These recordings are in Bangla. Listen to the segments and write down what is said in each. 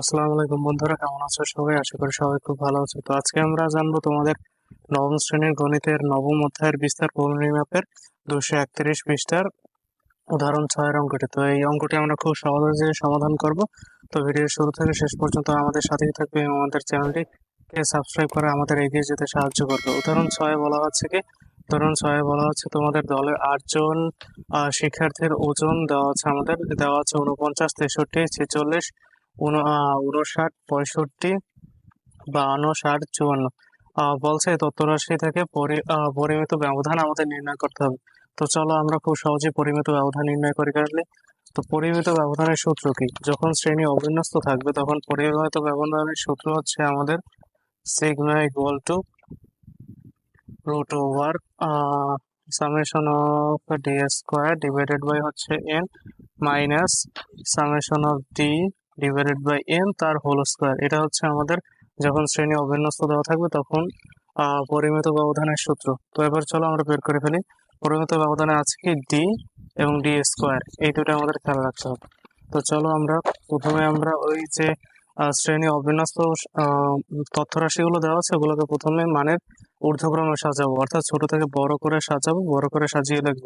আসসালামু আলাইকুম বন্ধুরা, কেমন আছো সবাই? আশা করি সবাই খুব ভালো আছো। তো আজকে আমরা জানব তোমাদের নবম শ্রেণির গণিতের নবম অধ্যায়ের বিস্তার পরিমাপের দুশো একত্রিশ পৃষ্ঠার উদাহরণ ছয়ের অঙ্কটি। তো এই অঙ্কটি আমরা খুব সহজে সমাধান করব। তো ভিডিওর শুরু থেকে শেষ পর্যন্ত আমাদের সাথেই থাকবে এবং আমাদের চ্যানেলটিকে সাবস্ক্রাইব করে আমাদের এগিয়ে যেতে সাহায্য করবে। উদাহরণ ছয়ে বলা হচ্ছে কি? উদাহরণ ছয়ে বলা হচ্ছে তোমাদের দলের আটজন শিক্ষার্থীর ওজন দেওয়া আছে আমাদের। দেওয়া আছে উনপঞ্চাশ তেষট্টি, ছেচল্লিশ উনষাট, পঁয়ষট্টি বাহান্ন ষাট, চুয়ান্ন। বলছে তথ্যরাশি থেকে পরিমিত ব্যবধান আমাদের নির্ণয় করতে হবে। তো চলো আমরা খুব সহজে পরিমিত ব্যবধান নির্ণয় করে কাটলে তো পরিমিত ব্যবধানের সূত্র কি? যখন শ্রেণি অবিন্যস্ত থাকবে তখন পরিমিত ব্যবধানের সূত্র হচ্ছে আমাদের sigma equal to root over summation of D square divided by হচ্ছে N minus summation of D divided by N তার হোল স্কোয়ার এটা হচ্ছে আমাদের যখন শ্রেণি অবিন্যস্ত দেওয়া থাকবে তখন পরিমিত ব্যবধানের সূত্র। তো এবার চলো আমরা বের করে ফেলি। পরিমিত ব্যবধানে আছে কি? ডি এবং ডি স্কোয়ার এই দুটো আমাদের খেয়াল রাখতে হবে। তো চলো আমরা প্রথমে আমরা ওই যে শ্রেণি অবিন্যস্ত তথ্য রাশিগুলো দেওয়া আছে, ওগুলোকে প্রথমে মানের ঊর্ধ্বক্রমে সাজাবো। অর্থাৎ ছোট থেকে বড় করে সাজাবো, বড় করে সাজিয়ে লিখব।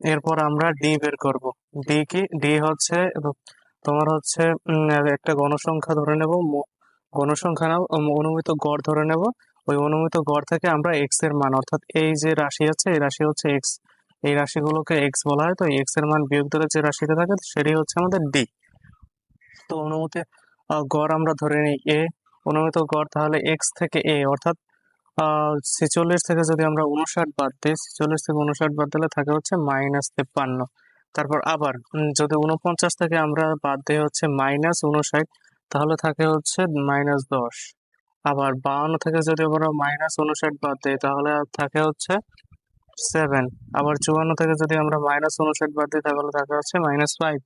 এরপর আমরা ডি বের করব। ডি কি? ডি হচ্ছে তোমার হচ্ছে একটা গণসংখ্যা ধরে নেব গণসংখ্যা নাও অনুমিত গড় ধরে নেব। ওই অনুমিত গড় থেকে আমরা এক্সের মান, অর্থাৎ এই যে রাশি আছে, এই রাশি হচ্ছে এক্স এই রাশিগুলোকে এক্স বলা হয়, তো এক্সের মান বিয়োগ ধরে যে রাশিটা থাকে সেটি হচ্ছে আমাদের ডি তো অনুমিত গড় আমরা ধরে নিই এ অনুমিত গড় তাহলে এক্স থেকে এ অর্থাৎ ছেচল্লিশ থেকে যদি আমরা উনষাট বাদ দিই, ছেচল্লিশ থেকে উনষাট বাদ দিলে থাকে হচ্ছে মাইনাস তেপ্পান্ন। তারপর আবার যদি উনপঞ্চাশ থেকে আমরা বাদ দিই হচ্ছে মাইনাস উনষাট তাহলে থাকে হচ্ছে মাইনাস দশ। আবার বাউন্ন থেকে যদি আমরা মাইনাস উনষাট বাদ দিই, তাহলে থাকে হচ্ছে সেভেন আবার চুয়ান্ন থেকে যদি আমরা মাইনাস উনষাট বাদ দিই, তাহলে থাকে হচ্ছে মাইনাস ফাইভ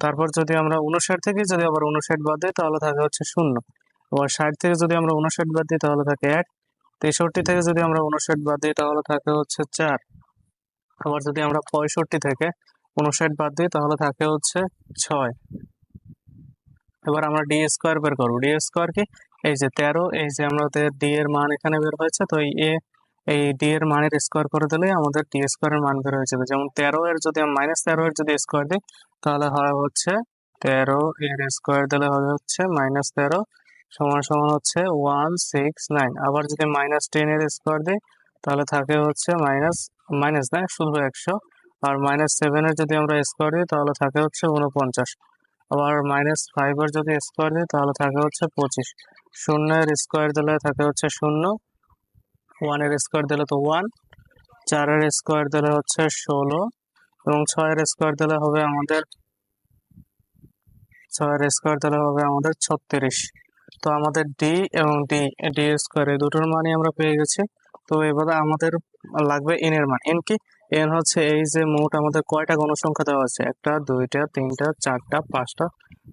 তারপর যদি আমরা উনষাট থেকে যদি আবার উনষাট বাদ দিই, তাহলে থাকে হচ্ছে শূন্য। আবার ষাট থেকে যদি আমরা উনষাট বাদ দিই, তাহলে থাকে এক। তেষট্টি থেকে যদি আমরা উনষাট বাদ দিই, তাহলে থাকে হচ্ছে চার। আবার যদি আমরা পঁয়ষট্টি থেকে উনষাট বাদ দিই, তাহলে থাকে হচ্ছে ছয়। এবার আমরা ডি স্কোয়ার বের করব। ডি স্কোয়ার কি? এই যে তেরো, এই যে আমাদের ডি এর মান এখানে বের হয়েছে, তো এই এ, এই ডি এর মানের স্কোয়ার করে দিলে আমাদের ডি স্কোয়ারের মান বের হয়ে যাবে। যেমন তেরো এর যদি মাইনাস তেরো এর যদি স্কোয়ার দিই, তাহলে হয় হচ্ছে তেরো এর স্কোয়ার দিলে হবে হচ্ছে মাইনাস তেরো সমান সমান হচ্ছে ওয়ান সিক্স নাইন। আবার যদি মাইনাস টেন এর স্কোয়ার দিই, তাহলে থাকে হচ্ছে মাইনাস মাইনাস না, শুধু একশো। আর মাইনাস সেভেনের যদি আমরা স্কোয়ার দিই, তাহলে থাকে হচ্ছে উনপঞ্চাশ আবার মাইনাস ফাইভের যদি স্কোয়ার দিই, তাহলে থাকে হচ্ছে পঁচিশ। শূন্যের স্কোয়ার দিলে থাকে হচ্ছে শূন্য ওয়ানের স্কোয়ার দিলে তো ওয়ান চারের স্কোয়ার দিলে হচ্ছে ষোলো, এবং ছয়ের স্কোয়ার দিলে হবে আমাদের, ছয়ের স্কোয়ার দিলে হবে আমাদের ছত্রিশ। তো আমাদের ডি এবং ডি ডি স্কোয়ার এই দুটোর মানই আমরা পেয়ে গেছি। তো এবারে আমাদের লাগবে এন এর মান। এন কি? এন হচ্ছে এই যে মোট আমাদের কয়টা গণসংখ্যা দেওয়া আছে? একটা, দুইটা, তিনটা, চারটা, পাঁচটা,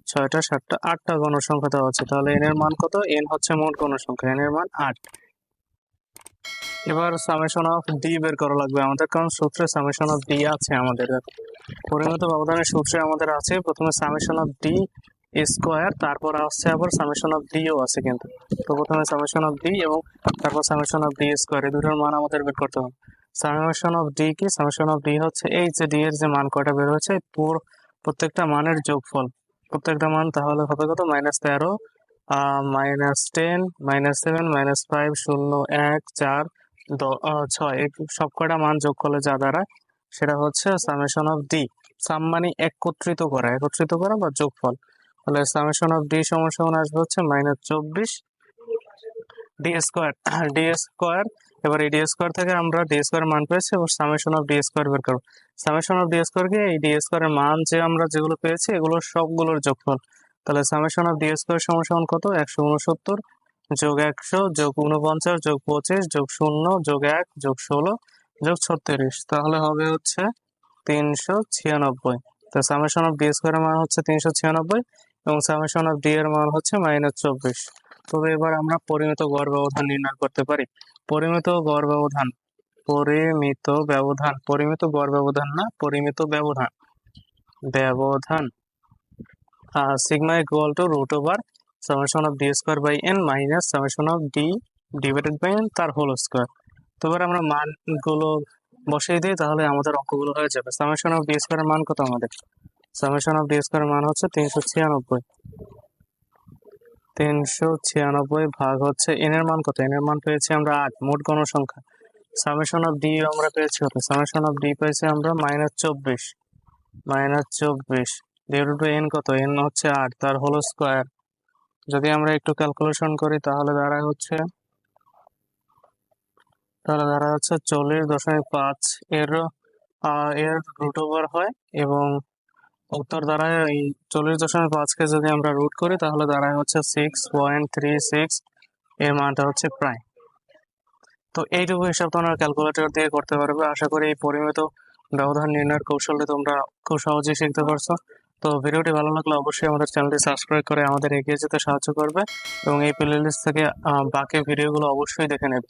ছয়টা, সাতটা, আটটা গণসংখ্যা দেওয়া আছে। তাহলে এন এর মান কত? এন হচ্ছে মোট গণসংখ্যা এন এর মান আট। এবার সামেশন অফ ডি বের করা লাগবে আমাদের, কারণ সূত্রে সামেশন অফ ডি আছে আমাদের। দেখো। পরিমিত ব্যবধানের সূত্রে আমাদের আছে, প্রথমে সামেশন অফ ডি স্কোয়ার তারপর আসছে আবার সামেশন অফ ডিও আছে কিন্তু। তো প্রথমে সামেশন অফ ডি এবং তারপর সামেশন অফ ডি স্কোয়ার এই দুটোর মান আমাদের বের করতে হবে। সামেশন অফ ডি কি? সামেশন অফ ডি হচ্ছে এই যে ডি এর যে মান কয়টা বের হচ্ছে পুর প্রত্যেকটা মানের যোগফল। প্রত্যেকটা মান তাহলে হবে কত? মাইনাস তেরো minus ten minus seven minus five শূন্য, এক, চার ছয়। সব কয়টা মান যোগ করলে যা দাঁড়ায়, সেটা হচ্ছে সামেশন অফ ডি সাম মানে একত্রিত করা একত্রিত করা বা যোগফল। তাহলে সামেশন অফ ডি সমান সমান আসবে হচ্ছে মাইনাস চব্বিশ। ডি স্কোয়ার ডি স্কোয়ার এবার এই ডি স্কোয়ার থেকে আমরা ডি স্কোয়ার মান পেয়েছি, এবার সামেশন অফ ডি স্কোয়ার বের করব। সামেশন অফ ডি স্কোয়ার কি এই ডি স্কোয়ারের মান যে আমরা যেগুলো পেয়েছি, এগুলো সবগুলোর যোগফল। তাহলে সামেশন অফ ডি স্কোয়ার সমান কত? একশো উনসত্তর যোগ একশো, যোগ উনপঞ্চাশ যোগ পঁচিশ, যোগ শূন্য, যোগ এক, যোগ ষোলো, যোগ ছত্রিশ। তাহলে হবে হচ্ছে তিনশো ছিয়ানব্বই। তো সামেশন অফ ডি স্কোয়ারের মান হচ্ছে তিনশো ছিয়ানব্বই এবং সামেশন অফ ডি এর মান হচ্ছে মাইনাস চব্বিশ। তবে এবার আমরা পরিমিত গড় ব্যবধান নির্ণয় করতে পারি। পরিমিত গড় ব্যবধান, পরিমিত ব্যবধান, পরিমিত গড় ব্যবধান না, পরিমিত ব্যবধান। ব্যবধান আর sigma equal to root over summation of D square by N minus summation of D divided by N তার হোল স্কোয়ার তো এবার আমরা মানগুলো বসিয়ে দিই, তাহলে আমাদের অঙ্কগুলো হয়ে যাবে। সামেশন অফ ডি স্কোয়ারের মান কত আমাদের? সামেশন অফ ডি স্কোয়ারের মান হচ্ছে তিনশো ছিয়ানব্বই। তিনশো ছিয়ানব্বই ভাগ হচ্ছে এন এর মান কত? এন এর মান পেয়েছি আমরা আট, মোট গণসংখ্যা। সামেশন অফ ডি আমরা পেয়েছি কত? সামেশন অফ ডি পেয়েছি আমরা মাইনাস চব্বিশ মাইনাস চব্বিশ। ডিভাইড বাই এন কত? এন হচ্ছে আট, তার হোল স্কোয়ার যদি আমরা একটু ক্যালকুলেশন করি, তাহলে দাঁড়ায় হচ্ছে, তাহলে দাঁড়ায় হচ্ছে চল্লিশ দশমিক পাঁচ এর এর রুট ওভার হয় এবং উত্তর দাঁড়ায় এই চল্লিশ দশমিক পাঁচকে যদি আমরা রুট করি, তাহলে দাঁড়ায় হচ্ছে সিক্স পয়েন্ট থ্রি সিক্স এর মানটা হচ্ছে প্রায় তো এইটুকু হিসাব তোমরা ক্যালকুলেটর দিয়ে করতে পারবে। আশা করি এই পরিমিত ব্যবধান নির্ণয়ের কৌশলটি তোমরা খুব সহজেই শিখতে পারছ। তো ভিডিওটি ভালো লাগলে অবশ্যই আমাদের চ্যানেলটি সাবস্ক্রাইব করে আমাদের এগিয়ে যেতে সাহায্য করবে এবং এই প্লে লিস্ট থেকে বাকি ভিডিওগুলো অবশ্যই দেখে নেবে।